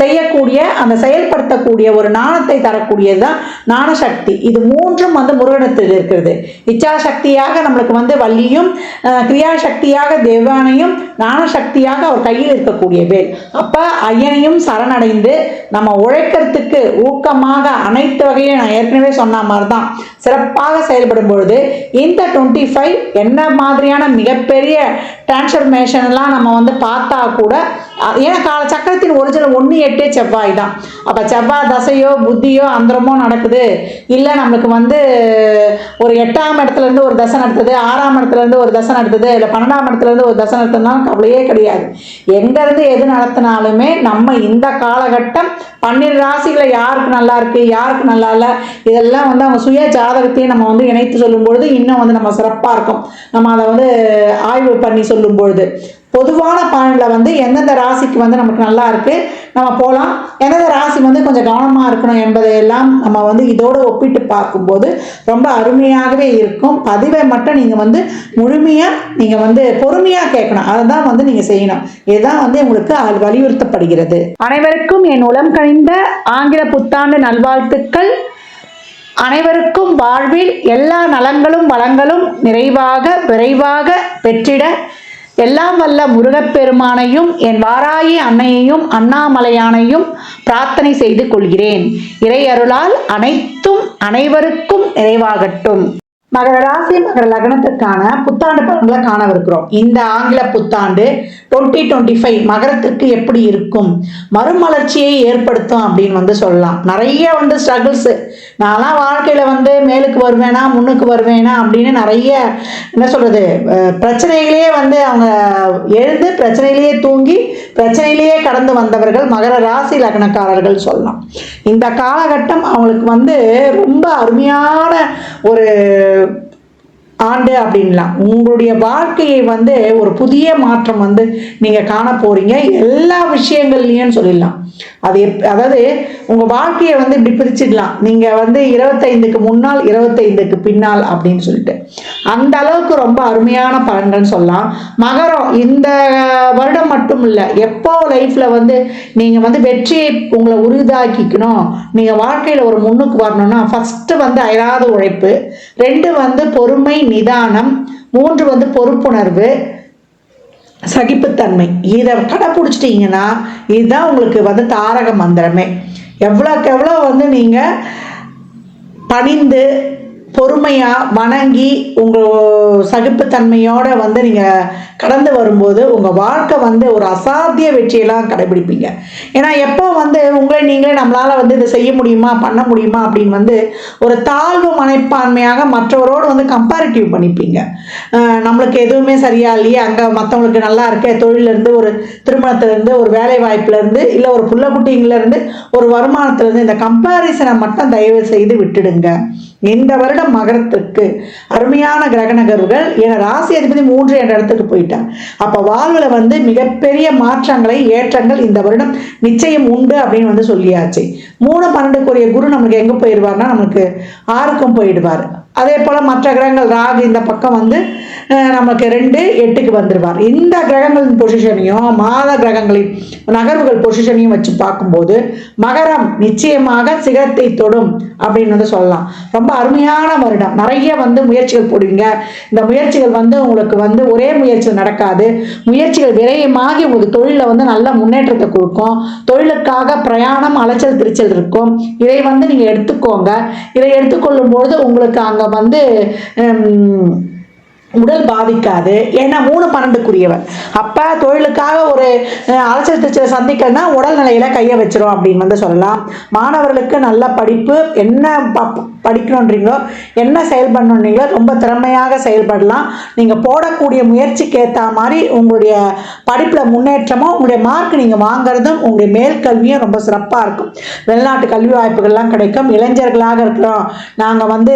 செய்யக்கூடிய அந்த செயல்படுத்தக்கூடிய ஒரு நாணத்தை தரக்கூடியது தான் நாணசக்தி. இது மூன்றும் வந்து முருகனத்தில் இருக்கிறது. இச்சாசக்தியாக நம்மளுக்கு வந்து வள்ளியும் கிரியா கிரியாசக்தியாக தேவானையும் நாணசக்தியாக அவர் கையில் இருக்கக்கூடிய வேல். அப்போ ஐயனையும் சரணடைந்து நம்ம உழைக்கிறதுக்கு ஊக்கமாக அனைத்து வகையும் நான் ஏற்கனவே சொன்ன மாதிரி தான் சிறப்பாக செயல்படும் பொழுது இந்த டுவெண்ட்டி ஃபைவ் என்ன மாதிரியான மிகப்பெரிய டிரான்ஸ்ஃபர்மேஷன்லாம் நம்ம வந்து பார்த்தா கூட ஏன்னா கால சக்கரத்தின் ஒரிஜினல் ஒன்று எட்டே செவ்வாய் தான். அப்போ செவ்வாய் தசையோ புத்தியோ அந்தரமோ நடக்குது. இல்லை நம்மளுக்கு வந்து ஒரு எட்டாம் இடத்துலேருந்து ஒரு தசை நடத்துது ஆறாம் இடத்துலேருந்து ஒரு தசை நடத்துது இல்லை பன்னெண்டாம் இடத்துலேருந்து ஒரு தசை நடத்துனாலும் கவலையே கிடையாது. எங்கேருந்து எது நடத்தினாலுமே நம்ம இந்த காலகட்டம் பன்னிரு ராசிகளை யாருக்கு நல்லா இருக்குது யாருக்கு நல்லா இல்லை இதெல்லாம் வந்து அவங்க சுய ஜாதகத்தையும் நம்ம வந்து இணைத்து சொல்லும் பொழுது இன்னும் வந்து நம்ம சிறப்பாக இருக்கும். நம்ம அதை வந்து ஆய்வு பண்ணி சொல்லும் பொழுது பொதுவான பலனில் வந்து எந்தெந்த ராசிக்கு வந்து நமக்கு நல்லா இருக்கு நம்ம போகலாம் எந்தெந்த ராசி வந்து கொஞ்சம் கவனமாக இருக்கணும் என்பதையெல்லாம் நம்ம வந்து இதோடு ஒப்பிட்டு பார்க்கும்போது ரொம்ப அருமையாகவே இருக்கும். பதிவை மட்டும் நீங்கள் வந்து முழுமையாக நீங்கள் வந்து பொறுமையாக கேட்கணும். அதை தான் வந்து நீங்கள் செய்யணும். இதுதான் வந்து உங்களுக்கு வலியுறுத்தப்படுகிறது. அனைவருக்கும் என் உளம் கழிந்த ஆங்கில புத்தாண்டு நல்வாழ்த்துக்கள். அனைவருக்கும் வாழ்வில் எல்லா நலங்களும் வளங்களும் நிறைவாக விரைவாக பெற்றிட எல்லாம் வல்ல முருகப்பெருமானையும் என் வாராயி அன்னையையும் அண்ணாமலையானையும் பிரார்த்தனை செய்து கொள்கிறேன். இறை அருளால் அனைத்தும் அனைவருக்கும் நிறைவாகட்டும். மகர ராசி மகர லக்னத்திற்கான புத்தாண்டு பலன்களை காணவிருக்கிறோம். இந்த ஆங்கில புத்தாண்டு டுவெண்ட்டி டுவெண்ட்டி ஃபைவ் மகரத்திற்கு எப்படி இருக்கும்? மறுமலர்ச்சியை ஏற்படுத்தும் அப்படின்னு வந்து சொல்லலாம். நிறைய வந்து ஸ்ட்ரகிள்ஸு நான்லாம் வாழ்க்கையில் வந்து மேலுக்கு வருவேனா முன்னுக்கு வருவேனா அப்படின்னு நிறைய என்ன சொல்கிறது பிரச்சனைகளையே வந்து அவங்க எழுந்து பிரச்சனையிலேயே தூங்கி பிரச்சனையிலேயே கடந்து வந்தவர்கள் மகர ராசி லக்னக்காரர்கள் சொல்லலாம். இந்த காலகட்டம் அவங்களுக்கு வந்து ரொம்ப அருமையான ஒரு ஆண்டு அப்படின்லாம். உங்களுடைய வாழ்க்கையை வந்து ஒரு புதிய மாற்றம் வந்து நீங்கள் காண போறீங்க. எல்லா விஷயங்கள்லையும் சொல்லிடலாம். அது எப் அதாவது உங்கள் வாழ்க்கையை வந்து இப்படி பிரிச்சிடலாம் நீங்கள் வந்து இருபத்தைந்துக்கு முன்னால் இருபத்தைந்துக்கு பின்னால் அப்படின்னு சொல்லிட்டு. அந்த அளவுக்கு ரொம்ப அருமையான பலன்கள்னு சொல்லலாம். மகரம் இந்த வருடம் மட்டும் இல்லை எப்போ லைஃப்பில் வந்து நீங்கள் வந்து வெற்றியை உங்களை உருதாக்கிக்கணும். நீங்கள் வாழ்க்கையில் ஒரு முன்னுக்கு வரணும்னா ஃபஸ்ட்டு வந்து அயராத உழைப்பு ரெண்டு வந்து பொறுமை நிதானம் மூன்று வந்து பொறுப்புணர்வு சகிப்புத்தன்மை. இதை கடைப்பிடிச்சிட்டிங்கன்னா இதுதான் உங்களுக்கு வந்து தாரக மந்திரமே. எவ்வளோக்கு எவ்வளோ வந்து நீங்கள் பணிந்து பொறுமையாக வணங்கி உங்கள் சகிப்புத்தன்மையோடு வந்து நீங்கள் கடந்து வரும்போது உங்கள் வாழ்க்கை வந்து ஒரு அசாத்திய வெற்றியெல்லாம் கடைபிடிப்பீங்க. ஏன்னா எப்போ வந்து உங்களை நீங்களே நம்மளால் வந்து இதை செய்ய முடியுமா பண்ண முடியுமா அப்படின்னு வந்து ஒரு தாழ்வு மனப்பான்மையாக மற்றவரோடு வந்து கம்பேரிட்டிவ் பண்ணிப்பீங்க. நம்மளுக்கு எதுவுமே சரியா இல்லையே அங்கே மற்றவங்களுக்கு நல்லா இருக்க தொழிலேருந்து ஒரு திருமணத்துலேருந்து ஒரு வேலை வாய்ப்புலேருந்து இல்லை ஒரு புள்ள குட்டிங்கிலேருந்து ஒரு வருமானத்துலேருந்து இந்த கம்பேரிசனை மட்டும் தயவு செய்து விட்டுடுங்க. இந்த வருடம் மகரத்துக்கு அருமையான கிரக நகர்வுகள் என ராசி அதிபதி மூன்று என்ற இடத்துக்கு போயிட்டார். அப்போ வாழ்வில் வந்து மிகப்பெரிய மாற்றங்களை ஏற்றங்கள் இந்த வருடம் நிச்சயம் உண்டு அப்படின்னு வந்து சொல்லியாச்சு. மூணு பன்னெண்டுக்குரிய குரு நம்மளுக்கு எங்கே போயிடுவார்னா நமக்கு ஆறுக்கும் போயிடுவார். அதே போல் மற்ற கிரகங்கள் ராகு இந்த பக்கம் வந்து நமக்கு ரெண்டு எட்டுக்கு வந்துடுவார் இந்த கிரகங்களின் பொசிஷனையும் மாத கிரகங்களின் நகர்வுகள் பொசிஷனையும் வச்சு பார்க்கும்போது மகரம் நிச்சயமாக சிகரத்தை தொடும் அப்படின்னு வந்து சொல்லலாம். ரொம்ப அருமையான வருடம். நிறைய வந்து முயற்சிகள் போடுவீங்க. இந்த முயற்சிகள் வந்து உங்களுக்கு வந்து ஒரே முயற்சியில் நடக்காது. முயற்சிகள் விரயமாகி உங்களுக்கு தொழிலில் வந்து நல்ல முன்னேற்றத்தை கொடுக்கும். தொழிலுக்காக பிரயாணம் அலைச்சல் திருச்சல் இருக்கும். இதை வந்து நீங்கள் எடுத்துக்கோங்க. இதை எடுத்துக்கொள்ளும் பொழுது உங்களுக்கு அங்கே வந்து உடல் பாதிக்காது. ஏன்னா மூணு பன்னெண்டுக்குரியவர் அப்போ தொழிலுக்காக ஒரு அஹ், அலைச்சல் திருச்சலை நிலையில உடல்நிலையில் கையை வச்சிரும் அப்படின்னு வந்து சொல்லலாம். மாணவர்களுக்கு நல்ல படிப்பு என்ன படிக்கணுன்றீங்களோ என்ன செயல் பண்ணுன்றீங்களோ ரொம்ப திறமையாக செயல்படலாம். நீங்கள் போடக்கூடிய முயற்சிக்கு ஏற்ற மாதிரி உங்களுடைய படிப்பில் முன்னேற்றமும் உங்களுடைய மார்க் நீங்கள் வாங்குறதும் உங்களுடைய மேல்கல்வியும் ரொம்ப சிறப்பாக இருக்கும். வெளிநாட்டு கல்வி வாய்ப்புகள்லாம் கிடைக்கும். இளைஞர்களாக இருக்கிறோம். நாங்கள் வந்து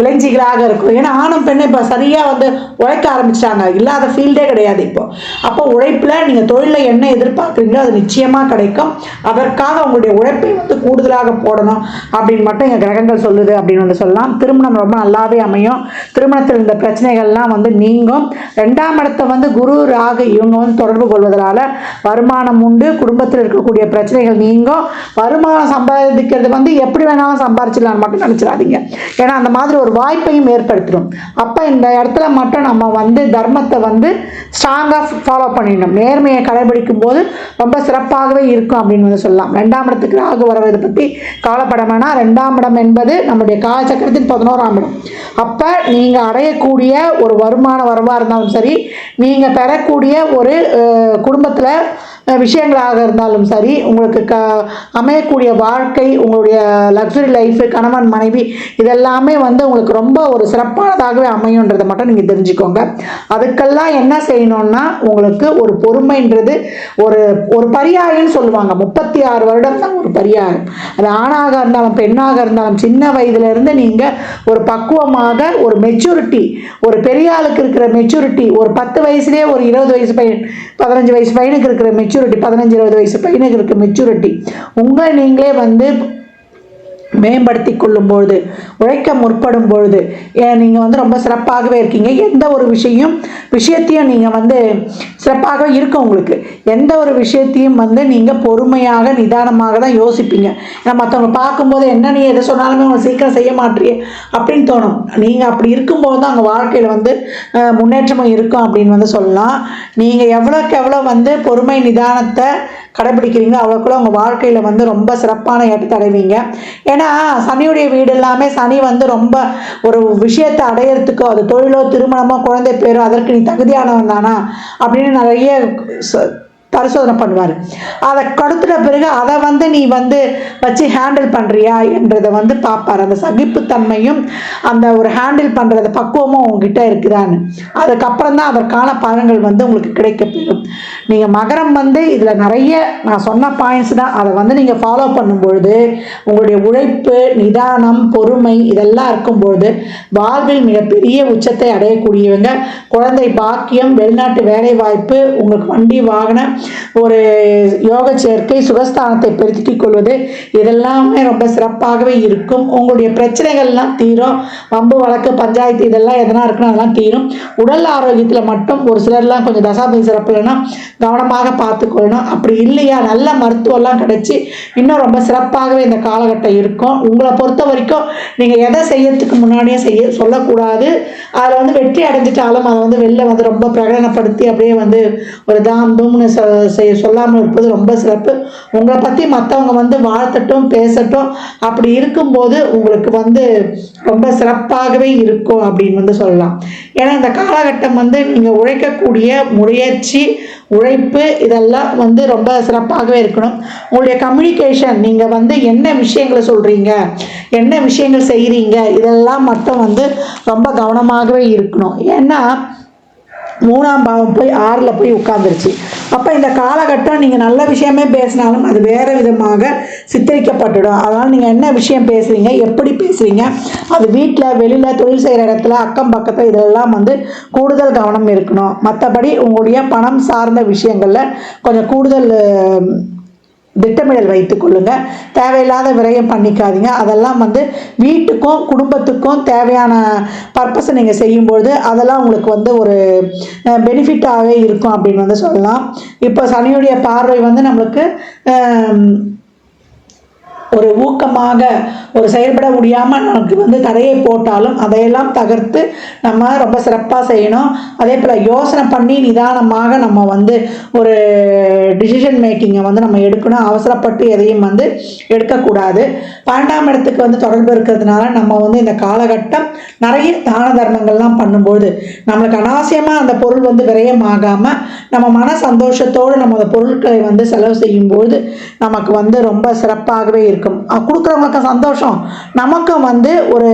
இளைஞிகளாக இருக்கிறோம். ஏன்னா ஆணும் பெண்ணும் இப்போ சரியாக வந்து உழைக்க ஆரம்பிச்சிட்டாங்க. இல்லாத ஃபீல்டே கிடையாது இப்போது அப்போ உழைப்பில் நீங்கள் தொழிலில் என்ன எதிர்பார்க்குறீங்களோ அது நிச்சயமாக கிடைக்கும். அதற்காக உங்களுடைய உழைப்பை வந்து கூடுதலாக போடணும் அப்படின்னு மட்டும் எங்கள் கிரகங்கள் சொல்லுது. அப்படின்னு வந்து சொல்லலாம். திருமணம் ரொம்ப நல்லாவே அமையும். திருமணத்தில் இந்த பிரச்சனைகள்லாம் வந்து நீங்கும். ரெண்டாம் இடத்தை வந்து குரு ராகு இவங்க வந்து தொடர்பு கொள்வதனால வருமானம் உண்டு. குடும்பத்தில் இருக்கக்கூடிய பிரச்சனைகள் நீங்கும். வருமானம் சம்பாதிக்கிறது வந்து எப்படி வேணாலும் சம்பாரிச்சிடலாம்னு மட்டும் நினச்சிடாதீங்க. ஏன்னா அந்த மாதிரி ஒரு வாய்ப்பையும் ஏற்படுத்திடும். அப்போ இந்த இடத்துல மட்டும் நம்ம வந்து தர்மத்தை வந்து ஸ்ட்ராங்காக ஃபாலோ பண்ணிடணும். நேர்மையை கடைபிடிக்கும் போது ரொம்ப சிறப்பாகவே இருக்கும் அப்படின்னு வந்து சொல்லலாம். ரெண்டாம் இடத்துக்கு ராகு வரவதை பற்றி கவலைப்பட வேணாம். ரெண்டாம் இடம் என்பது நம்ம நம்முடைய காலச்சக்கரத்தின் பதினோராம் இடம். அப்போ நீங்கள் அடையக்கூடிய ஒரு வருமான வரவாக இருந்தாலும் சரி நீங்கள் பெறக்கூடிய ஒரு குடும்பத்தில் விஷயங்களாக இருந்தாலும் சரி உங்களுக்கு க அமையக்கூடிய வாழ்க்கை உங்களுடைய லக்ஸுரி லைஃபு கணவன் மனைவி இதெல்லாமே வந்து உங்களுக்கு ரொம்ப ஒரு சிறப்பானதாகவே அமையுன்றதை மட்டும் நீங்கள் தெரிஞ்சுக்கோங்க. அதுக்கெல்லாம் என்ன செய்யணும்னா உங்களுக்கு ஒரு பொறுமைன்றது ஒரு ஒரு பரியாயம்னு சொல்லுவாங்க. முப்பத்தி ஆறு வருடம் தான் ஒரு பரியாயம். அது ஆணாக இருந்தாலும் பெண்ணாக இருந்தாலும் சின்ன வயதுலேருந்து நீங்கள் ஒரு பக்குவமாக ஒரு மெச்சூரிட்டி ஒரு பெரிய ஆளுக்கு இருக்கிற மெச்சூரிட்டி ஒரு பத்து வயசுலேயே ஒரு இருபது வயசு பையன் பதினஞ்சு வயசு பையனுக்கு இருக்கிற மெச்சூரிட்டி பதினஞ்சு இருபது வயசு பையனுக்கு இருக்க மெச்சூரிட்டி உங்கள் நீங்களே வந்து மேம்படுத்தி கொள்ளும் பொழுது உழைக்க முற்படும் பொழுது நீங்கள் வந்து ரொம்ப சிறப்பாகவே இருக்கீங்க. எந்த ஒரு விஷயம் விஷயத்தையும் நீங்கள் வந்து சிறப்பாக இருக்கும் உங்களுக்கு. எந்த ஒரு விஷயத்தையும் வந்து நீங்கள் பொறுமையாக நிதானமாக தான் யோசிப்பீங்க. ஏன்னா மற்றவங்க பார்க்கும்போது என்ன நீ எதை சொன்னாலுமே அவங்க சீக்கிரம் செய்ய மாட்டியே அப்படின்னு தோணும். நீங்கள் அப்படி இருக்கும்போது தான் அவங்க வாழ்க்கையில் வந்து முன்னேற்றமும் இருக்கும் அப்படின்னு வந்து சொல்லலாம். நீங்கள் எவ்வளோக்கு எவ்வளோ வந்து பொறுமை நிதானத்தை கடைபிடிக்கிறீங்களோ அவ்வளோக்குள்ள உங்கள் வாழ்க்கையில் வந்து ரொம்ப சிறப்பான ஏற்றத்தை அடைவீங்க. ஏன்னா சனியுடைய வீடு எல்லாமே சனி வந்து ரொம்ப ஒரு விஷயத்தை அடையிறதுக்கோ அது தொழிலோ திருமணமோ குழந்தை பேரோ அதற்கு நீ தகுதியானவன் தானா? அப்படின்னு நிறைய பரிசோதனை பண்ணுவார். அதை கொடுத்துட்ட பிறகு அதை வந்து நீ வந்து வச்சு ஹேண்டில் பண்ணுறியா என்றதை வந்து பார்ப்பார். அந்த சகிப்புத்தன்மையும் அந்த ஒரு ஹேண்டில் பண்ணுறது பக்குவமும் உங்ககிட்ட இருக்குதான்னு. அதுக்கப்புறம் தான் அதற்கான பலன்கள் வந்து உங்களுக்கு கிடைக்கப்பெறும் நீங்கள் மகரம் வந்து இதில் நிறைய நான் சொன்ன பாயிண்ட்ஸ் தான். அதை வந்து நீங்கள் ஃபாலோ பண்ணும்பொழுது உங்களுடைய உழைப்பு நிதானம் பொறுமை இதெல்லாம் இருக்கும்பொழுது வாழ்வில் மிகப்பெரிய உச்சத்தை அடையக்கூடியவங்க குழந்தை பாக்கியம் வெளிநாட்டு வேலை வாய்ப்பு உங்களுக்கு வண்டி வாகனம் ஒரு யோக சேர்க்கை சுகஸ்தானத்தை பெருத்திக் கொள்வது இதெல்லாமே ரொம்ப சிறப்பாகவே இருக்கும். உங்களுடைய பிரச்சனைகள்லாம் தீரும். வம்பு வழக்கு பஞ்சாயத்து இதெல்லாம் எதனா இருக்குன்னு அதெல்லாம் தீரும். உடல் ஆரோக்கியத்தில் மட்டும் ஒரு சிலர்லாம் கொஞ்சம் தசாபதி சிறப்பு இல்லைன்னா கவனமாக பார்த்துக்கொள்ளணும். அப்படி இல்லையா? நல்ல மருத்துவம்லாம் கிடைச்சி இன்னும் ரொம்ப சிறப்பாகவே இந்த காலகட்டம் இருக்கும். உங்களை பொறுத்த வரைக்கும் நீங்கள் எதை செய்யறதுக்கு முன்னாடியே செய்ய சொல்லக்கூடாது. அதில் வந்து வெற்றி அடைஞ்சிட்டாலும் அதை வந்து வெளில வந்து ரொம்ப பிரகடனப்படுத்தி அப்படியே வந்து ஒரு தாம் தூம்னு செய்ய சொல்லாமல் இருப்பது ரொம்ப சிறப்பு. உங்களை பற்றி மற்றவங்க வந்து வாழ்த்தட்டும் பேசட்டும். அப்படி இருக்கும்போது உங்களுக்கு வந்து ரொம்ப சிறப்பாகவே இருக்கும் அப்படின்னு வந்து சொல்லலாம். ஏன்னா இந்த காலகட்டம் வந்து நீங்கள் உழைக்கக்கூடிய முயற்சி உழைப்பு இதெல்லாம் வந்து ரொம்ப சிறப்பாகவே இருக்கணும். உங்களுடைய கம்யூனிகேஷன் நீங்கள் வந்து என்ன விஷயங்களை சொல்கிறீங்க என்ன விஷயங்கள் செய்கிறீங்க இதெல்லாம் மட்டும் வந்து ரொம்ப கவனமாகவே இருக்கணும். ஏன்னா மூணாம் பாவம் போய் ஆறில் போய் உட்காந்துருச்சு அப்போ இந்த காலகட்டம் நீங்கள் நல்ல விஷயமே பேசினாலும் அது வேறு விதமாக சித்தரிக்கப்பட்டுடும். அதனால் நீங்கள் என்ன விஷயம் பேசுகிறீங்க எப்படி பேசுகிறீங்க அது வீட்டில் வெளியில் தொழில் செய்கிற இடத்துல அக்கம் பக்கத்தில் இதெல்லாம் வந்து கூடுதல் கவனம் இருக்கணும். மற்றபடி உங்களுடைய பணம் சார்ந்த விஷயங்களில் கொஞ்சம் கூடுதல் திட்டமிடல் வைத்து கொள்ளுங்க. தேவையில்லாத விரயம் பண்ணிக்காதீங்க. அதெல்லாம் வந்து வீட்டுக்கும் குடும்பத்துக்கும் தேவையான பர்பஸை நீங்கள் செய்யும்பொழுது அதெல்லாம் உங்களுக்கு வந்து ஒரு பெனிஃபிட்டாகவே இருக்கும் அப்படின்னு வந்து சொல்லலாம். இப்போ சனியுடைய பார்வை வந்து நம்மளுக்கு ஒரு ஊக்கமாக ஒரு செயல்பட முடியாமல் நமக்கு வந்து தடையை போட்டாலும் அதையெல்லாம் தகர்த்து நம்ம ரொம்ப சிறப்பாக செய்யணும். அதே போல் யோசனை பண்ணி நிதானமாக நம்ம வந்து ஒரு டிசிஷன் மேக்கிங்கை வந்து நம்ம எடுக்கணும். அவசரப்பட்டு எதையும் வந்து எடுக்கக்கூடாது. பன்னெண்டாம் இடத்துக்கு வந்து தொடர்பு இருக்கிறதுனால நம்ம வந்து இந்த காலகட்டம் நிறைய தான தர்மங்கள்லாம் பண்ணும்போது நம்மளுக்கு அனாவசியமாக அந்த பொருள் வந்து விரயம் ஆகாமல் நம்ம மன சந்தோஷத்தோடு நம்ம அந்த பொருட்களை வந்து செலவு செய்யும்போது நமக்கு வந்து ரொம்ப சிறப்பாகவே இருக்கும். இருக்கும். கொடுக்குறவங்களுக்கு சந்தோஷம். நமக்கும் வந்து ஒரு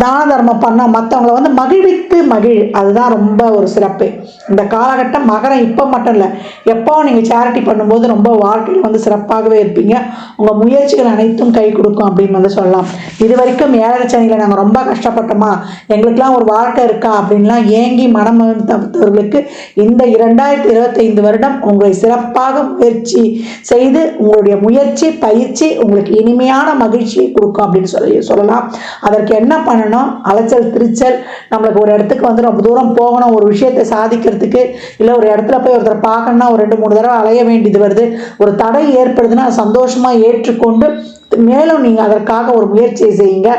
தான தர்மம் பண்ண மற்றவங்கள வந்து மகிழ்வித்து மகிழ். அதுதான் ரொம்ப ஒரு சிறப்பு. இந்த காலகட்டம் மகரம் இப்போ மட்டும் இல்லை. எப்போ நீங்கள் சேரிட்டி பண்ணும்போது ரொம்ப வாழ்க்கையில் வந்து சிறப்பாகவே இருப்பீங்க. உங்கள் முயற்சிகள் அனைத்தும் கை கொடுக்கும் அப்படின்னு வந்து சொல்லலாம். இது வரைக்கும் ஏழரை சனியில் நாங்கள் ரொம்ப கஷ்டப்பட்டோமா? எங்களுக்கெல்லாம் ஒரு வாழ்க்கை இருக்கா? அப்படின்லாம் ஏங்கி மனம் தவிர்த்தவர்களுக்கு இந்த இரண்டாயிரத்தி இருபத்தைந்து வருடம் உங்களை சிறப்பாக முயற்சி செய்து உங்களுடைய முயற்சி பயிற்சி உங்களுக்கு இனிமையான மகிழ்ச்சியை கொடுக்கும் அப்படின்னு சொல்லி சொல்லலாம். அதற்கு என்ன பண்ண பண்ணணும். அலைச்சல் திருச்சல். நம்மளுக்கு ஒரு இடத்துக்கு வந்து ரொம்ப தூரம் போகணும். ஒரு விஷயத்தை சாதிக்கிறதுக்கு இல்லை ஒரு இடத்துல போய் ஒருத்தர் பார்க்கணுன்னா ஒரு ரெண்டு மூணு தடவை அலைய வேண்டியது வருது. ஒரு தடை ஏற்படுதுன்னா சந்தோஷமாக ஏற்றுக்கொண்டு மேலும் நீங்கள் அதற்காக ஒரு முயற்சியை செய்யுங்க.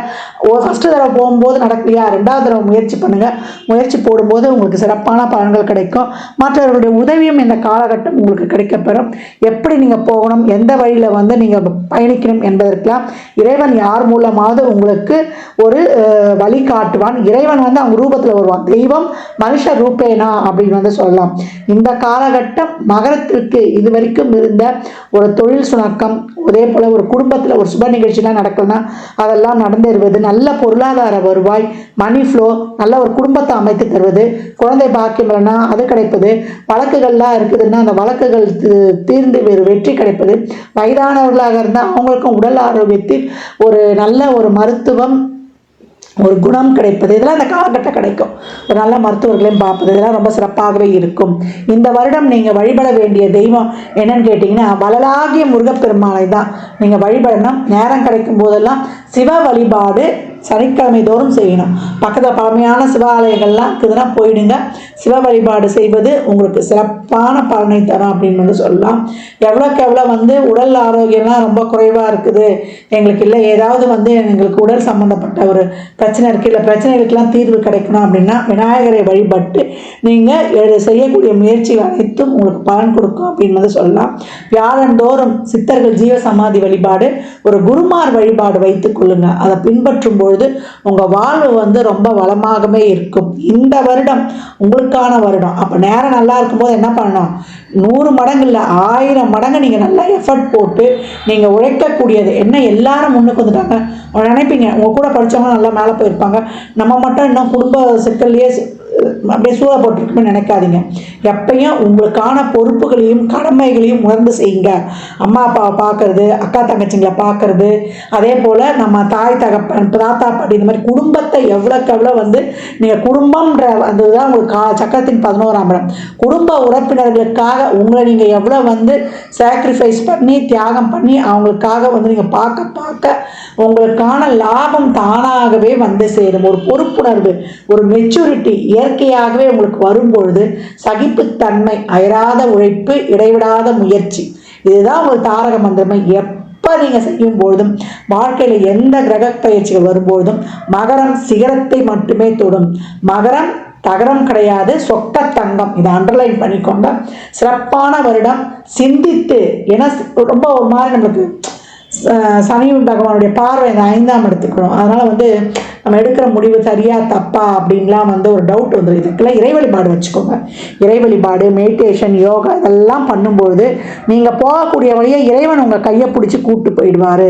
ஃபஸ்ட்டு தடவை போகும்போது நடக்கலையா? ரெண்டாவது தடவை முயற்சி பண்ணுங்கள் முயற்சி போடும்போது உங்களுக்கு சிறப்பான பலன்கள் கிடைக்கும். மற்றவர்களுடைய உதவியும் இந்த காலகட்டம் உங்களுக்கு கிடைக்கப்பெறும். எப்படி நீங்கள் போகணும்? எந்த வழியில் வந்து நீங்கள் பயணிக்கணும் என்பதற்கெல்லாம் இறைவன் யார் மூலமாவது உங்களுக்கு ஒரு வழி காட்டுவான். இறைவன் வந்து அவங்க ரூபத்தில் வருவான். தெய்வம் மனுஷ ரூபேனா அப்படின்னு வந்து சொல்லலாம். இந்த காலகட்டம் மகரத்திற்கு இது வரைக்கும் இருந்த ஒரு தொழில் சுணக்கம் அதே போல் ஒரு குடும்பத்தில் ஒரு சுப நிகழ்ச்சிலாம் நடக்கலன்னா அதெல்லாம் நடந்தேறுவது நல்ல பொருளாதார வருவாய் மணி ஃப்ளோ நல்ல ஒரு குடும்பத்தை அமைத்து தருவது குழந்தை பாக்கியம்னா அது கிடைப்பது வழக்குகள்லாம் இருக்குதுன்னா அந்த வழக்குகள் தீ- தீர்ந்து வேறு வெற்றி கிடைப்பது. வயதானவர்களாக இருந்தால் அவங்களுக்கும் உடல் ஆரோக்கியத்தில் ஒரு நல்ல ஒரு மருத்துவம் ஒரு குணம் கிடைப்பது இதெல்லாம் இந்த காலகட்டம் கிடைக்கும். ஒரு நல்ல மருத்துவர்களையும் பார்ப்பது இதெல்லாம் ரொம்ப சிறப்பாகவே இருக்கும். இந்த வருடம் நீங்கள் வழிபட வேண்டிய தெய்வம் என்னன்னு கேட்டிங்கன்னா வளலாகிய முருகப்பெருமானை தான். நீங்கள் வழிபடணும். நேரம் கிடைக்கும் போதெல்லாம் சிவ வழிபாடு சனிக்கிழமை தோறும் செய்யணும். பக்கத்தில் பழமையான சிவாலயங்கள்லாம் இருக்குதுன்னா போயிடுங்க. சிவ வழிபாடு செய்வது உங்களுக்கு சிறப்பான பலனை தரும் அப்படின்னு வந்து சொல்லலாம். எவ்வளோக்கு எவ்வளோ வந்து உடல் ஆரோக்கியம்லாம் ரொம்ப குறைவாக இருக்குது. எங்களுக்கு இல்லை. ஏதாவது வந்து எங்களுக்கு உடல் சம்மந்தப்பட்ட ஒரு பிரச்சனை இருக்குது இல்லை பிரச்சனைகளுக்கெல்லாம் தீர்வு கிடைக்கணும் அப்படின்னா விநாயகரை வழிபட்டு நீங்கள் செய்யக்கூடிய முயற்சிகள் அனைத்தும் உங்களுக்கு பலன் கொடுக்கும் அப்படின்னு வந்து சொல்லலாம். வியாழந்தோறும் சித்தர்கள் ஜீவ சமாதி வழிபாடு ஒரு குருமார் வழிபாடு வைத்துக் கொள்ளுங்க. அதை பின்பற்றும் பொழுது உங்கள் வாழ்வு வந்து ரொம்ப வளமாகவே இருக்கும். இந்த வருடம் உங்களுக்கான வருடம். அப்போ நேரம் நல்லா இருக்கும்போது என்ன பண்ணணும்? நூறு மடங்கு இல்லை ஆயிரம் மடங்கு நீங்கள் நல்லா எஃபர்ட் போட்டு நீங்கள் உழைக்கக்கூடியது. என்ன எல்லாரும் முன்னுக்கு வந்துட்டாங்க. நினைப்பீங்க. உங்கள் கூட படித்தவங்க நல்லா மேலே போயிருப்பாங்க. நம்ம மட்டும் இன்னும் குடும்ப சிக்கல்லையே அப்படியே சூழ போட்டிருக்குமே நினைக்காதீங்க. எப்பயும் உங்களுக்கான பொறுப்புகளையும் கடமைகளையும் உணர்ந்து செய்யுங்க. அம்மா அப்பாவை பார்க்கறது அக்கா தங்கச்சிங்களை பார்க்குறது. அதே போல் நம்ம தாய் தகப்பன் தாத்தா பாட்டி இந்த மாதிரி குடும்பத்தை எவ்வளோக்கு எவ்வளோ வந்து நீங்கள் குடும்பம்ன்ற அந்த இதுதான் உங்களுக்கு கா சக்கரத்தின் பதினோராம் இடம். குடும்ப உறுப்பினர்களுக்காக உங்களை நீங்கள் எவ்வளோ வந்து சாக்ரிஃபைஸ் பண்ணி தியாகம் பண்ணி அவங்களுக்காக வந்து நீங்கள் பார்க்க பார்க்க உங்களுக்கான லாபம் தானாகவே வந்து சேரும். ஒரு பொறுப்புணர்வு ஒரு மெச்சூரிட்டி இயற்கையாகவே உங்களுக்கு வரும்பொழுது சகிப்புத்தன்மை அயராத உழைப்பு இடைவிடாத முயற்சி. இதுதான் உங்கள் தாரக மந்திரமே. எப்போ நீங்கள் செய்யும் பொழுதும் வாழ்க்கையில் எந்த கிரக பயிற்சிகள் வரும்பொழுதும் மகரம் சிகரத்தை மட்டுமே தொடும். மகரம் தகரம் கிடையாது சொக்க தங்கம். இதை அண்டர்லைன் பண்ணிக்கொண்ட சிறப்பான வருடம். சிந்தித்து ஏன்னா ரொம்ப ஒரு மாதிரி நம்மளுக்கு சனி பகவானுடைய பார்வை இந்த ஐந்தாம் எடுத்துக்கணும் அதனால் வந்து நம்ம எடுக்கிற முடிவு சரியா தப்பா அப்படின்லாம் வந்து ஒரு டவுட் வந்துடும் இதுக்கெல்லாம் இறை வழிபாடு வச்சுக்கோங்க. இறை வழிபாடு மெடிடேஷன் யோகா இதெல்லாம் பண்ணும்பொழுது நீங்கள் போகக்கூடிய வழியை இறைவன் உங்கள் கையை பிடிச்சி கூப்பிட்டு போயிடுவார்.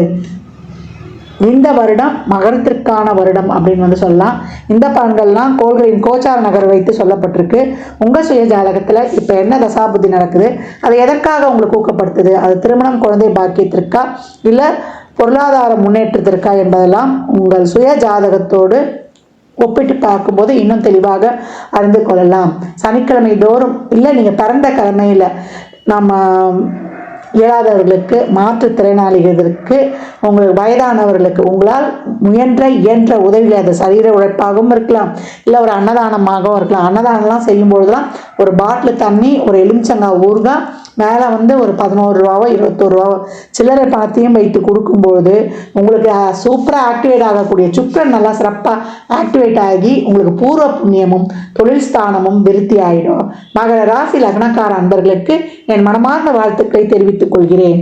இந்த வருடம் மகரத்திற்கான வருடம் அப்படின்னு வந்து சொல்லலாம். இந்த பலன்கள்லாம் கோள்களின் கோச்சார நகர் வைத்து சொல்லப்பட்டிருக்கு. உங்கள் சுய ஜாதகத்தில் இப்போ என்ன தசாபுத்தி நடக்குது? அது எதற்காக உங்களுக்கு ஊக்கப்படுத்துது? அது திருமணம் குழந்தை பாக்கியத்திற்கா? இல்லை பொருளாதார முன்னேற்றத்திற்கா என்பதெல்லாம் உங்கள் சுய ஜாதகத்தோடு ஒப்பிட்டு பார்க்கும்போது இன்னும் தெளிவாக அறிந்து கொள்ளலாம். சனிக்கிழமை தோறும் இல்லை நீங்கள் பிறந்த கிழமையில் நம்ம இயலாதவர்களுக்கு மாற்றுத்திறனாளிகளுக்கு உங்களுக்கு வயதானவர்களுக்கு உங்களால் முயன்ற இயன்ற உதவிகளை அது சரீர உழைப்பாகவும் இருக்கலாம் இல்லை ஒரு அன்னதானமாகவும் இருக்கலாம். அன்னதானம்லாம் செய்யும்பொழுதுலாம் ஒரு பாட்டில் தண்ணி ஒரு எலுமிச்சங்காய் ஊறுகாய் மேலே வந்து ஒரு பதினோரு ரூபாவோ இருபத்தோரு ரூபாவோ சில்லறை பணத்தையும் வைத்து கொடுக்கும்பொழுது உங்களுக்கு சூப்பராக ஆக்டிவேட் ஆகக்கூடிய சுக்கரன் நல்லா சிறப்பாக ஆக்டிவேட் ஆகி உங்களுக்கு பூர்வ புண்ணியமும் தொழில் ஸ்தானமும் விருத்தி ஆகிடும் மகர ராசி லக்னக்கார அன்பர்களுக்கு என் மனமார்ந்த வாழ்த்துக்களை தெரிவித்துக் கொள்கிறேன்.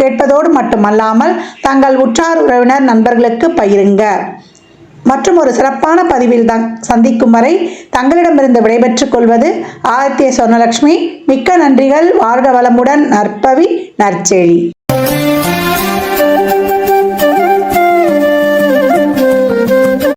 கேட்பதோடு மட்டுமல்லாமல் தங்கள் உற்றார் உறவினர் நண்பர்களுக்கு பகிருங்க. மற்றும் ஒரு சிறப்பான பதிவில் தான் சந்திக்கும் வரை தங்களிடமிருந்து விடைபெற்றுக் கொள்வது ஆதித்ய சொர்ணலட்சுமி மிக்க நன்றிகள். வாழ்க வளமுடன். நற்பவி நற்செழி.